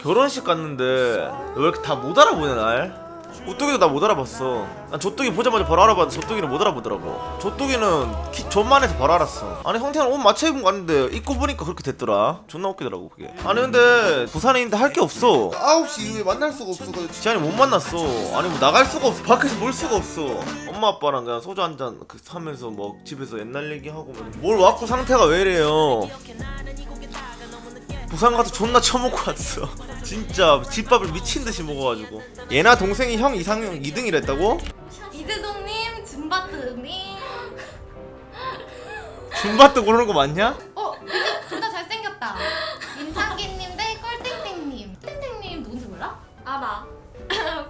결혼식 갔는데 왜 이렇게 다 못 알아보냐 날? 오뚜기도 나 못 알아봤어. 난 조뚜기 보자마자 바로 알아봤는데 조뚜기는 못 알아보더라고. 조뚜기는 키 존만해서 바로 알았어. 아니 형태는 옷 맞춰 입은 거 같은데 입고 보니까 그렇게 됐더라. 존나 웃기더라고 그게. 아니 근데 부산에 있는데 할 게 없어. 9시 이후에 만날 수가 없어가지고 지한이 못 만났어. 아니 뭐 나갈 수가 없어. 밖에서 놀 수가 없어. 엄마 아빠랑 그냥 소주 한잔 그 하면서 뭐 집에서 옛날 얘기하고 뭐뭘 왔고 상태가 왜 이래요 부산 가서 존나 처먹고 왔어 진짜 집밥을 미친 듯이 먹어가지고 얘나 동생이 형 이상형 2등이랬다고? 이재동님, 준바트님. 준바트 고르는 거 맞냐? 어, 이제 둘다 잘생겼다. 임창기님 대 꿀탱탱님. 탱탱님 누군지 몰라? 알아.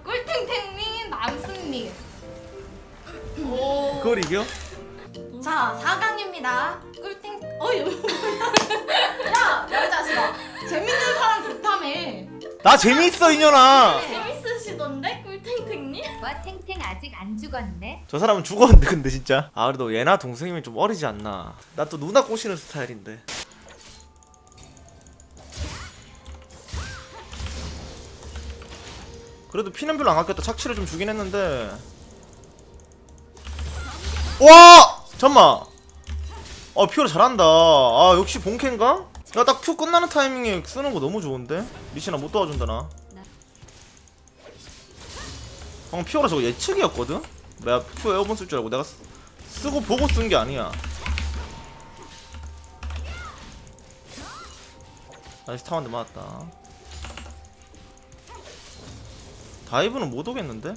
꿀탱탱님, 남순님. 오. 그걸 이겨? 자, 4강입니다. 꿀탱. 어이, 야, 야, 자식아. 재밌는 사람 좋다며. 나 재밌어 이년아 재밌으시던데, 꿀탱탱님? 와 탱탱 아직 안 죽었네. 저 사람은 죽었는데 근데 진짜 아 그래도 얘나 동생이면 좀 어리지 않나 나 또 누나 꼬시는 스타일인데 그래도 피는 별로 안 아꼈다 착취를 좀 주긴 했는데 와! 잠만 아 피오라 잘한다 아 역시 본캔가? 야딱큐 끝나는 타이밍에 쓰는 거 너무 좋은데? 리시나 못 도와준다 나 방금 피오라 저거 예측이었거든? 내가 큐 에어본 쓸 줄 알고 내가 쓰, 쓰고 보고 쓴 게 아니야 나이스 타운데 맞았다 다이브는 못 오겠는데?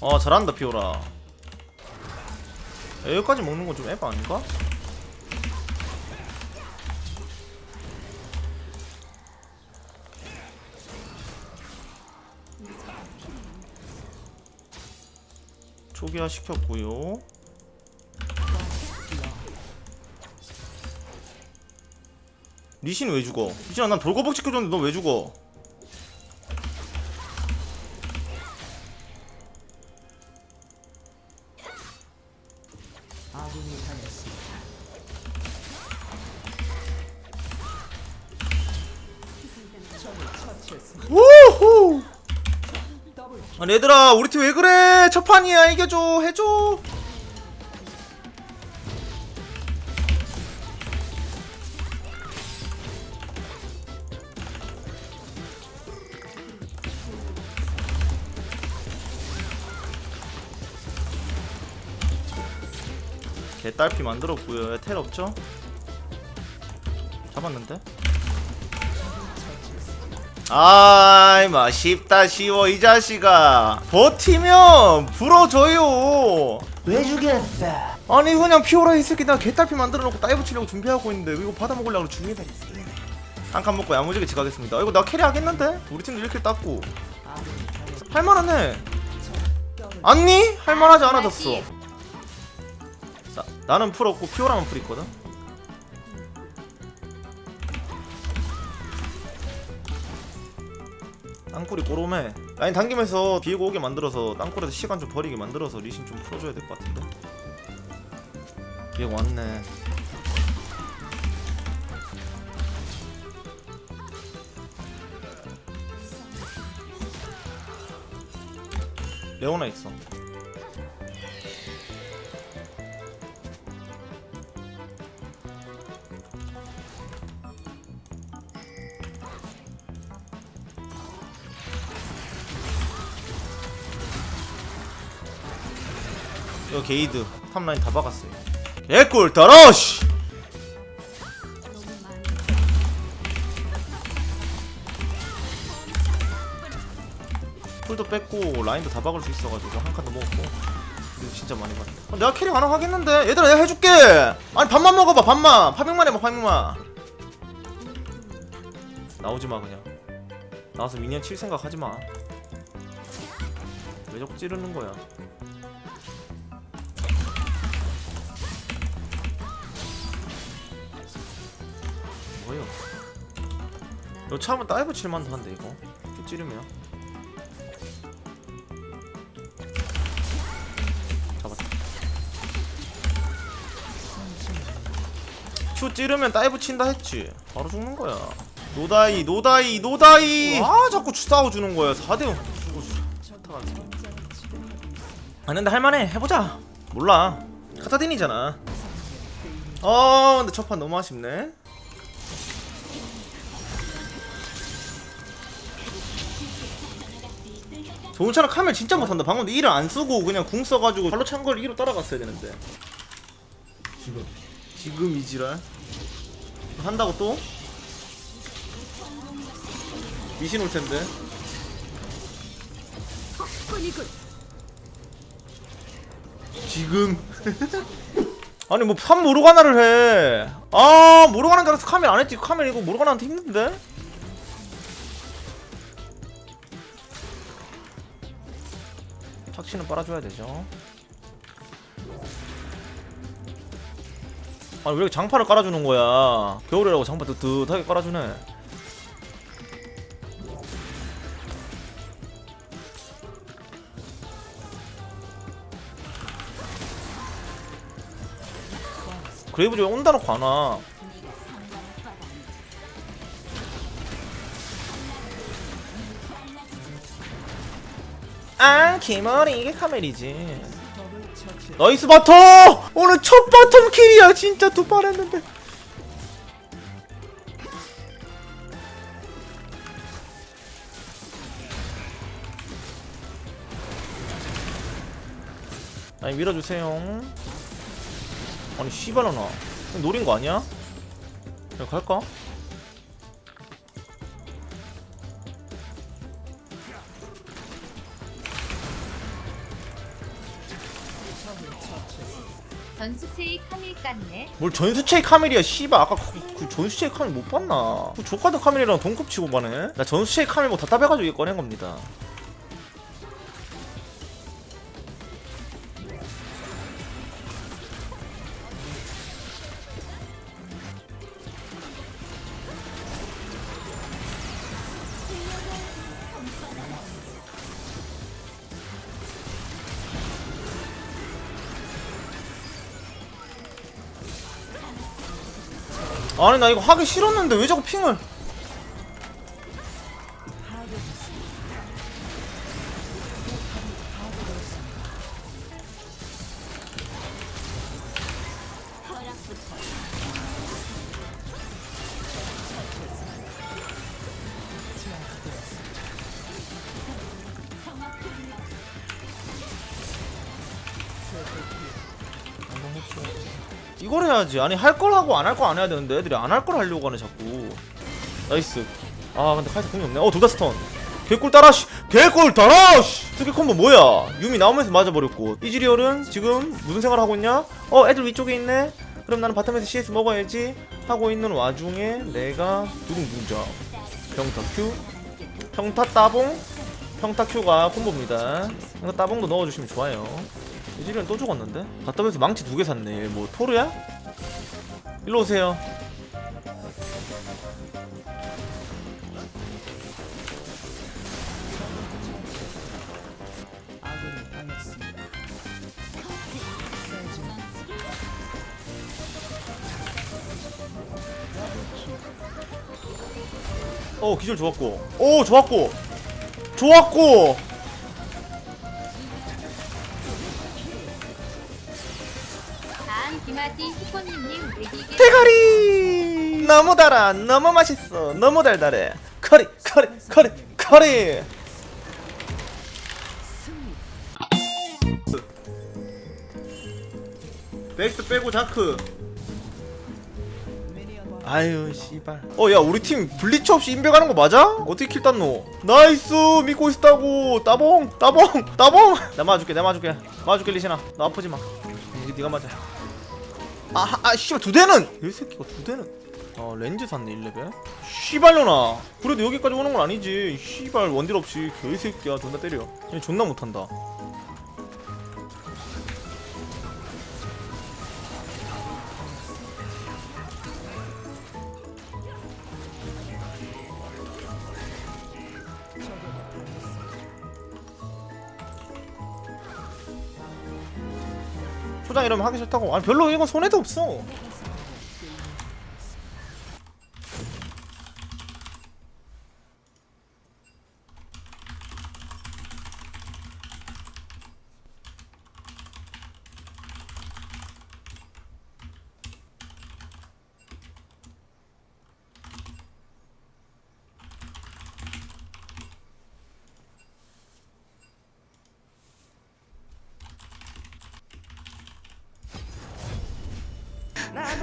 아 잘한다 피오라 여기까지 먹는 건 좀 에바 아닌가? 초기화 시켰고요 리신 왜 죽어? 리신아 난 돌거북 지켜줬는데 너 왜 죽어? 아니 얘들아 우리 팀 왜 그래? 첫 판이야 이겨줘 해줘. 개딸피 만들었고요. 텔 없죠? 잡았는데? 아이 마 쉽다 쉬워 이 자식아. 버티면 불어줘요. 왜 죽였어? 아니 그냥 피오라 이 새끼 나 개딸피 만들어놓고 다이브 치려고 준비하고 있는데 이거 받아먹으려고 죽이다 한칸 먹고 야무지게 지가겠습니다. 이거 나 캐리 하겠는데? 우리 팀도 이렇게 땄고. 할만하네. 아니? 할만하지 않아졌어. 나, 나는 풀 없고 피오라만 풀 있거든 땅굴이 꼬롬해 라인 당기면서 비에고 오게 만들어서 땅굴에서 시간 좀 버리게 만들어서 리신 좀 풀어줘야 될 것 같은데? 비에고 왔네. 레오나 있어 이거 게이드 탑라인 다 박았어요. 개꿀 더러쉬 풀도 뺐고 라인도 다 박을 수 있어가지고 한 칸도 먹었고. 진짜 많이 받았다. 아, 내가 캐리 가능 하겠는데 얘들아 내가 해줄게! 아니 밥만 먹어봐 밥만! 파밍만 해봐 파밍만! 나오지마 그냥. 나와서 미니언 칠 생각 하지마. 왜 자꾸 찌르는 거야 이거 차면 다이브 칠만도 한데 이거. 이렇게 찌르면. 잡았다. 루시오 찌르면 다이브 친다 했지. 바로 죽는 거야. 노다이 노다이 노다이! 아 자꾸 싸워주는 거야. 4대0 아 근데 할만해. 해보자. 몰라. 카타딘이잖아. 어 근데 첫판 너무 아쉽네 좋은차는 카멜 진짜 못한다. 방금 1을 안 쓰고 그냥 궁 써가지고 발로 찬 걸 2로 따라갔어야 되는데. 지금. 지금 이 지랄. 한다고 또? 미신 올 텐데. 지금. 아니 뭐3 모르가나를 해아 모르가나인 줄 알았어. 카멜 안 했지. 카멜 이거 모르가나한테 힘든데? 착취는 빨아줘야 되죠. 아니 왜 이렇게 장판을 깔아주는 거야? 겨울이라고 장판 뜨뜻하게 깔아주네. 그레이브즈 왜 온다 놓고 안와 아 개머리 이게 카멜이지 나이스 바텀! 오늘 첫 바텀 킬이야 진짜 두 판 했는데 아니 밀어주세요 아니 씨발로나 노린 거 아니야? 그냥 갈까? 전수체의 카밀 깠네. 뭘 전수체이 카멜이야 씨발. 아까 그, 그 전수체이 카멜 못 봤나? 그 조카드 카멜이랑 동급 치고 가네 나 전수체이 카멜 뭐 답답해가지고 이거 꺼낸 겁니다 아니 나 이거 하기 싫었는데 왜 자꾸 핑을 이걸 해야지. 아니 할 거라고 안 할 거 안 해야 되는데 애들이 안 할 걸 하려고 하네 자꾸. 나이스. 아 근데 카이사 공이 없네. 어 둘다 스턴. 개꿀 따라 씨. 개꿀 따라 씨. 스킬 콤보 뭐야? 유미 나오면서 맞아버렸고. 이즈리얼은 지금 무슨 생각을 하고 있냐? 어 애들 위쪽에 있네. 그럼 나는 바텀에서 CS 먹어야지 하고 있는 와중에 내가 두둥 둥자. 평타 Q. 평타 따봉. 평타 Q가 콤보입니다. 이거 따봉도 넣어주시면 좋아요 이즈리얼은 또 죽었는데? 바텀에서 망치 두 개 샀네. 뭐 토르야? 일로 오세요. 어 기절 좋았고. 오 좋았고. 좋았고 슈퍼님님 외기계 대가리! 너무 달아. 너무 맛있어. 너무 달달해. 커리 커리 커리 커리! 백스 빼고 자크. 아유 씨발. 어야 우리 팀 블리츠 없이 인백하는 거 맞아? 어떻게 킬 땄노? 나이스! 믿고 있었다고! 따봉! 따봉! 따봉! 나 맞아줄게 나 맞아줄게. 맞아줄게 리시나. 너 아프지 마. 이제 네가 맞아 아, 아, 씨발 두 대는? 이 새끼가 두 대는? 어 렌즈 샀네 1레벨? 씨발려나. 그래도 여기까지 오는 건 아니지. 씨발 원딜 없이 개새끼야. 존나 때려. 얘 존나 못한다 초장 이러면 하기 싫다고. 아니 별로 이건 손해도 없어